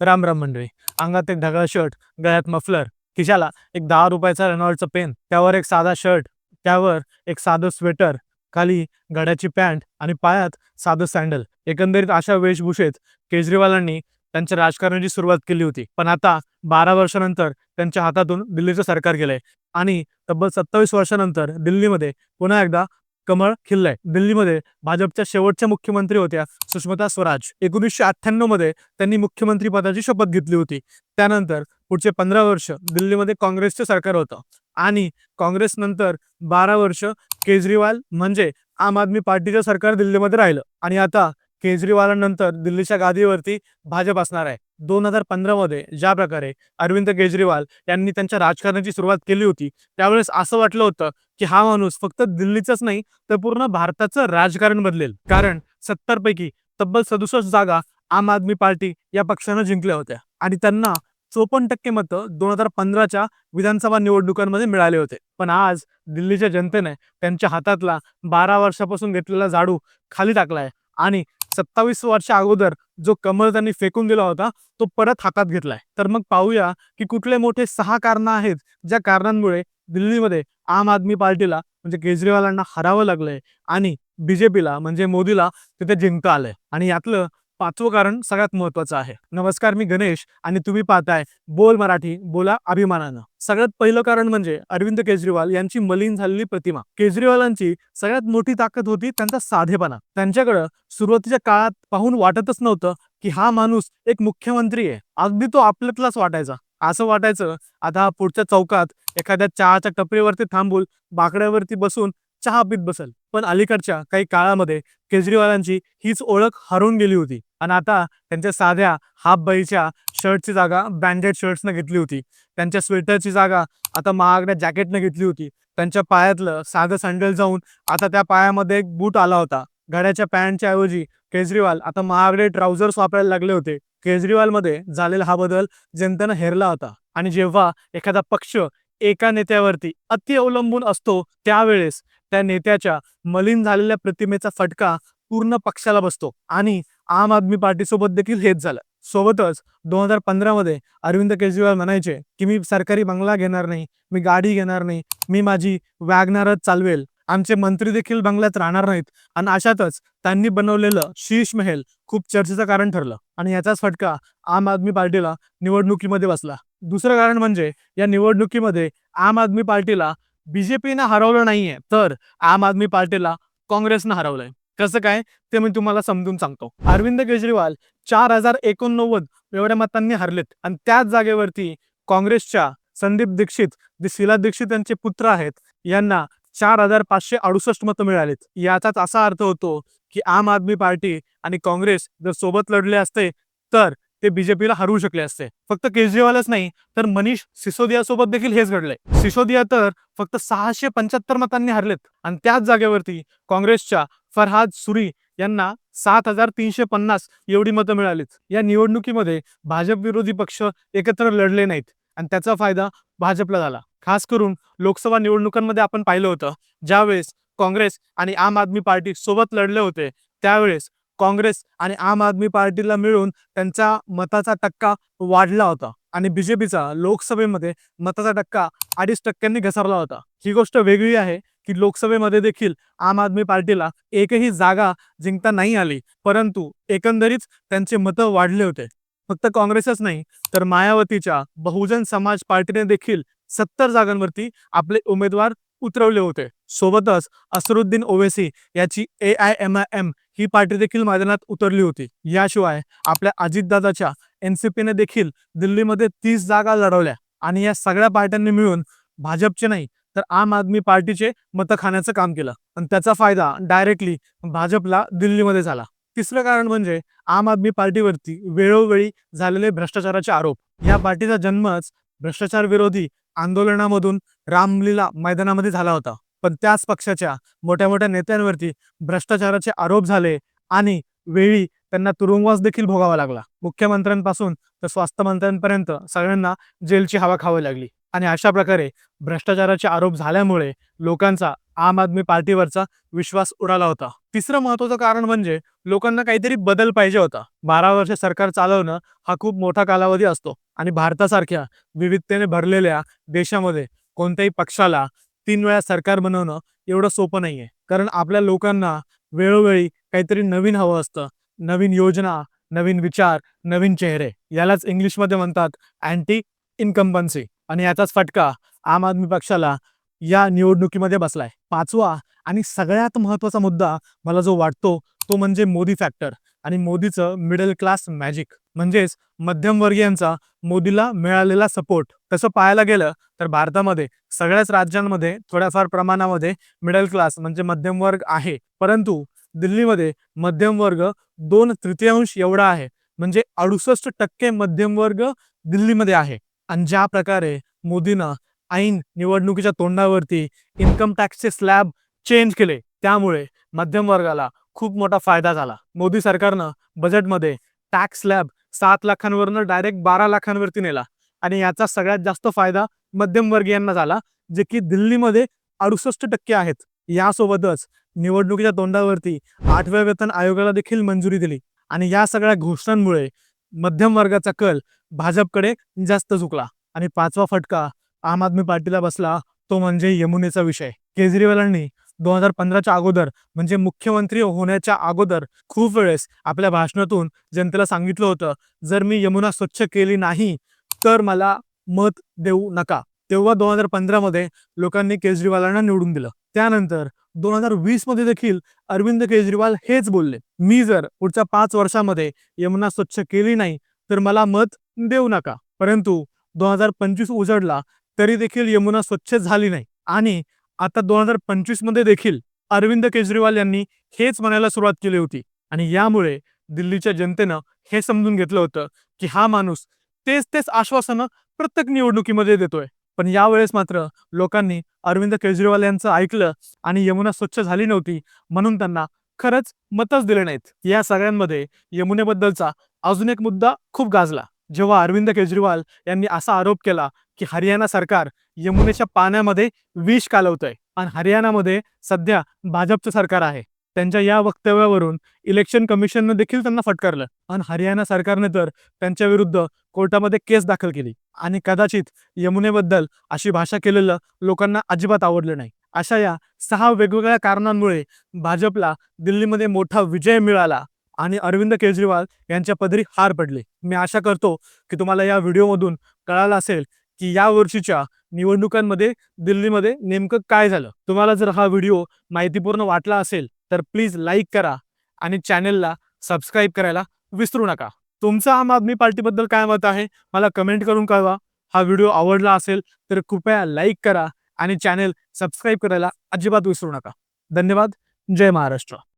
राम राम मंडळी. अंगात एक ढगाळ शर्ट गळ्यात मफलर खिशाला एक दहा रुपयाचा रेनॉल्डचं पेन त्यावर एक साधा शर्ट त्यावर एक साधं स्वेटर खाली गड्याची पॅन्ट आणि पायात साधं सँडल एकंदरीत अशा वेशभूषेत केजरीवालांनी त्यांच्या राजकारणाची सुरुवात केली होती. पण आता बारा वर्षानंतर त्यांच्या हातातून दिल्लीचं सरकार गेलंय. आणि तब्बल सत्तावीस वर्षानंतर दिल्लीमध्ये पुन्हा एकदा कमळ खिल्लंय. दिल्लीमध्ये भाजपच्या शेवटच्या मुख्यमंत्री होत्या सुषमता स्वराज. एकोणीसशे अठ्ठ्याण्णवमध्ये त्यांनी मुख्यमंत्री पदाची शपथ घेतली होती. त्यानंतर पुढचे पंधरा वर्ष दिल्लीमध्ये काँग्रेसचं सरकार होतं. आणि काँग्रेस नंतर बारा वर्ष केजरीवाल म्हणजे आम आदमी पार्टीचं सरकार दिल्लीमध्ये राहिलं. आणि आता केजरीवालांनंतर दिल्लीच्या गादीवरती भाजप असणार आहे. दोन हजार पंधरामध्ये ज्या प्रकारे अरविंद केजरीवाल यांनी त्यांच्या राजकारणाची सुरुवात केली होती त्यावेळेस असं वाटलं होतं की हा माणूस फक्त दिल्लीचाच नाही तर पूर्ण भारताचं राजकारण बदलेल. कारण सत्तर पैकी तब्बल सदुसष्ट जागा आम आदमी पार्टी या पक्षानं जिंकल्या होत्या आणि त्यांना चोपन्न टक्के मतं दोन हजार पंधराच्या विधानसभा निवडणुकांमध्ये मिळाले होते. पण आज दिल्लीच्या जनतेने त्यांच्या हातातला बारा वर्षापासून घेतलेला झाडू खाली टाकलाय आणि सत्तावीस वर्ष अगोदर जो कमर त्यांनी फेकून दिला होता तो परत हातात घेतलाय. तर मग पाहूया की कुठले मोठे सहा कारणं आहेत ज्या कारणांमुळे दिल्लीमध्ये आम आदमी पार्टीला म्हणजे केजरीवालांना हरावं लागलंय आणि बीजेपीला म्हणजे मोदीला तिथे जिंकता आलंय. आणि यातलं पाचवं कारण सगळ्यात महत्वाचं आहे. नमस्कार मी गणेश आणि तुम्ही पाहताय बोल मराठी बोला अभिमानानं. सगळ्यात पहिलं कारण म्हणजे अरविंद केजरीवाल यांची मलिन झालेली प्रतिमा. केजरीवालांची सगळ्यात मोठी ताकद होती त्यांचा साधेपणा. त्यांच्याकडं सुरुवातीच्या काळात पाहून वाटतच नव्हतं की हा माणूस एक मुख्यमंत्री आहे. अगदी तो आपल्यातलाच वाटायचा. असं वाटायचं आता पुढच्या चौकात एखाद्या चहाच्या टपरीवरती थांबून बाकड्यावरती बसून चहा पीत बसल. पण अलीकडच्या काही काळामध्ये केजरीवालांची हीच ओळख हरवून गेली होती. आणि आता त्यांच्या साध्या हाफ बाईच्या शर्टची जागा ब्रँडेड शर्ट्सनं घेतली होती. त्यांच्या स्वेटरची जागा आता महागड्या जॅकेटनं घेतली होती. त्यांच्या पायातलं साधं सँडल जाऊन आता त्या पायामध्ये एक बूट आला होता. घड्याच्या पॅन्टच्या ऐवजी केजरीवाल आता महागडे ट्राउझर्स वापरायला लागले होते. केजरीवालमध्ये झालेला हा बदल जनतेनं हेरला होता. आणि जेव्हा एखादा पक्ष एका नेत्यावरती अति अवलंबून असतो त्यावेळेस त्या नेत्याच्या मलिन झालेल्या प्रतिमेचा फटका पूर्ण पक्षाला बसतो आणि आम आदमी पार्टीसोबत देखील हेच झालं. सोबतच दोन हजार पंधरामध्ये अरविंद केजरीवाल म्हणायचे की मी सरकारी बंगला घेणार नाही मी गाडी घेणार नाही मी माझी वॅगनारच चालवेल. आमचे मंत्री देखील बंगल्यात राहणार नाहीत. आणि अशातच त्यांनी बनवलेलं शीश महल खूप चर्चेचं कारण ठरलं आणि याचाच फटका आम आदमी पार्टीला निवडणुकीमध्ये बसला. दुसरं कारण म्हणजे या निवडणुकीमध्ये आम आदमी पार्टीला बीजेपीनं हरवलं नाहीये तर आम आदमी पार्टीला काँग्रेसनं हरवलंय. कसं काय? ते मी तुम्हाला समजून सांगतो. अरविंद केजरीवाल चार हजार एकोणनव्वद एवढ्या मतांनी हरलेत आणि त्याच जागेवरती काँग्रेसच्या संदीप दीक्षित जे शिला दीक्षित यांचे पुत्र आहेत यांना चार हजार पाचशे अडुसष्ट मतं मिळालीत. याचाच असा अर्थ होतो की आम आदमी पार्टी आणि काँग्रेस जर सोबत लढले असते तर ते बीजेपीला हरवू शकले असते. फक्त केजरीवालच नाही तर मनीष सिसोदिया सोबत देखील हेच घडलंय. सिसोदिया तर फक्त सहाशे पंच्याहत्तर मतांनी हरलेत. आणि त्याच जागेवरती काँग्रेसच्या फरहाद सुरी यांना सात हजार तीनशे पन्नास एवढी मतं मिळालीत. या निवडणुकीमध्ये भाजप विरोधी पक्ष एकत्र लढले नाहीत. आणि त्याचा फायदा भाजपला झाला. खास करून लोकसभा निवडणुकांमध्ये आपण पाहिलं होतं ज्यावेळेस काँग्रेस आणि आम आदमी पार्टी सोबत लढले होते त्यावेळेस काँग्रेस आणि आम आदमी पार्टीला मिळून त्यांचा मताचा टक्का वाढला होता. आणि बीजेपीचा लोकसभेमध्ये मताचा टक्का अडीच टक्क्यांनी घसरला होता. ही गोष्ट वेगळी आहे की लोकसभेमध्ये देखील आम आदमी पार्टीला एकही जागा जिंकता नाही आली. परंतु एकंदरीत त्यांचे मतं वाढले होते. फक्त काँग्रेसच नाही तर मायावतीच्या बहुजन समाज पार्टीने देखील सत्तर जागांवरती आपले उमेदवार उतरवले होते. सोबतच असरुद्दीन ओवेसी याची A I M I M he party देखील मैदानात उतरली होती. याशिवाय आपल्या अजितदादाच्या एनसीपीने देखील दिल्लीमध्ये तीस जागा लढवल्या आणि या सगळ्या पार्ट्यांनी मिळून भाजपचे नाही तर आम आदमी पार्टीचे मतं खाण्याचं काम केलं. आणि त्याचा फायदा डायरेक्टली भाजपला दिल्लीमध्ये झाला. तिसरं कारण म्हणजे आम आदमी पार्टीवरती वेळोवेळी झालेले भ्रष्टाचाराचे आरोप. या पार्टीचा जन्मच भ्रष्टाचार विरोधी आंदोलनामधून रामलीला मैदानामध्ये झाला होता. पण त्याच पक्षाच्या मोठ्या मोठ्या नेत्यांवरती भ्रष्टाचाराचे आरोप झाले आणि वेळी त्यांना तुरुंगवास देखील भोगावा लागला. मुख्यमंत्र्यांपासून तर स्वास्थ्य मंत्र्यांपर्यंत सगळ्यांना जेलची हवा खावी लागली आणि अशा प्रकारे भ्रष्टाचाराचे आरोप झाल्यामुळे लोकांचा आम आदमी पार्टीवरचा विश्वास उडाला होता. तिसरं महत्वाचं कारण म्हणजे लोकांना काहीतरी बदल पाहिजे होता. बारा वर्ष सरकार चालवणं हा खूप मोठा कालावधी असतो आणि भारतासारख्या विविधतेने भरलेल्या देशामध्ये कोणत्याही पक्षाला तीन वेळा सरकार बनवणं एवढं सोपं नाहीये. कारण आपल्या लोकांना वेळोवेळी काहीतरी नवीन हवं असतं. नवीन योजना नवीन विचार नवीन चेहरे. यालाच इंग्लिशमध्ये म्हणतात अँटी इन्कम्बन्सी आणि याचाच फटका आम आदमी पक्षाला या निवडणुकीमध्ये बसलाय. पाचवा आणि सगळ्यात महत्त्वाचा मुद्दा मला जो वाटतो तो म्हणजे मोदी फॅक्टर आणि मोदीचं मिडल क्लास मॅजिक म्हणजेच मध्यमवर्गीयांचा मोदीला मिळालेला सपोर्ट तसं पाहायला गेलं तर भारतामध्ये सगळ्याच राज्यांमध्ये थोड्याफार प्रमाणामध्ये मिडल क्लास म्हणजे मध्यम वर्ग आहे. परंतु दिल्लीमध्ये मध्यम वर्ग दोन तृतीयांश एवढा आहे. म्हणजे अडुसष्ट टक्के मध्यम वर्ग दिल्लीमध्ये आहे. आणि ज्या प्रकारे मोदीनं ऐन निवडणुकीच्या तोंडावरती इन्कम टॅक्सचे स्लॅब चेंज केले त्यामुळे मध्यम वर्गाला खूप मोठा फायदा झाला. मोदी सरकारनं बजेटमध्ये टॅक्स स्लॅब सात लाखांवरनं डायरेक्ट बारा लाखांवरती नेला. आणि याचा सगळ्यात जास्त फायदा मध्यमवर्गीयांना झाला जे की दिल्लीमध्ये अडुसष्ट टक्के आहेत. यासोबतच निवडणुकीच्या तोंडावरती आठव्या वेतन आयोगाला देखील मंजुरी दिली. आणि या सगळ्या घोषणांमुळे मध्यम वर्गाचा कल भाजपकडे जास्त झुकला. आणि पाचवा फटका आम आदमी पार्टीला बसला तो म्हणजे यमुनेचा विषय. केजरीवालांनी दोन हजार पंधराच्या अगोदर म्हणजे मुख्यमंत्री होण्याच्या अगोदर खूप वेळेस आपल्या भाषणातून जनतेला सांगितलं होतं जर मी यमुना स्वच्छ केली नाही तर मला मत देऊ नका. तेव्हा दोन हजार पंधरामध्ये लोकांनी केजरीवालांना निवडून दिलं. त्यानंतर दोन हजार वीसमध्ये देखील अरविंद केजरीवाल हेच बोलले मी जर पुढच्या पाच वर्षामध्ये यमुना स्वच्छ केली नाही तर मला मत देऊ नका. परंतु दोन हजार पंचवीस उजडला तरी देखील यमुना स्वच्छ झाली नाही. आणि आता दोन हजार पंचवीसमध्ये देखील अरविंद केजरीवाल यांनी हेच म्हणायला सुरुवात केली होती. आणि यामुळे दिल्लीच्या जनतेनं हे समजून घेतलं होतं की हा माणूस तेच तेच आश्वासनं प्रत्येक निवडणुकीमध्ये देतोय. पण यावेळेस मात्र लोकांनी अरविंद केजरीवाल यांचं ऐकलं आणि यमुना स्वच्छ झाली नव्हती म्हणून त्यांना खरंच मतच दिले नाहीत. या सगळ्यांमध्ये यमुनेबद्दलचा अजून एक मुद्दा खूप गाजला. जेव्हा अरविंद केजरीवाल यांनी असा आरोप केला की हरियाणा सरकार यमुनेच्या पाण्यामध्ये विष कालवतंय. आणि हरियाणामध्ये सध्या भाजपचं सरकार आहे. त्यांच्या या वक्तव्यावरून इलेक्शन कमिशननं देखील त्यांना फटकारलं. आणि हरियाणा सरकारने तर त्यांच्या विरुद्ध कोर्टामध्ये केस दाखल केली. आणि कदाचित यमुनेबद्दल अशी भाषा केलेलं लोकांना अजिबात आवडलं नाही. अशा या सहा वेगवेगळ्या कारणांमुळे भाजपला दिल्लीमध्ये मोठा विजय मिळाला आणि अरविंद केजरीवाल यांच्या पदरी हार पडले. मी आशा करतो की तुम्हाला या व्हिडिओमधून कळालं असेल की या वर्षीच्या निवडणुकांमध्ये दिल्लीमध्ये नेमकं काय झालं? तुम्हाला जर हा व्हिडिओ माहितीपूर्ण वाटला असेल तर प्लीज लाईक करा आणि चॅनेलला सबस्क्राईब करायला विसरू नका. तुमचं आम आदमी पार्टीबद्दल काय मत आहे मला कमेंट करून कळवा. हा व्हिडिओ आवडला असेल तर कृपया लाईक करा आणि चॅनेल सबस्क्राईब करायला अजिबात विसरू नका. धन्यवाद. जय महाराष्ट्र.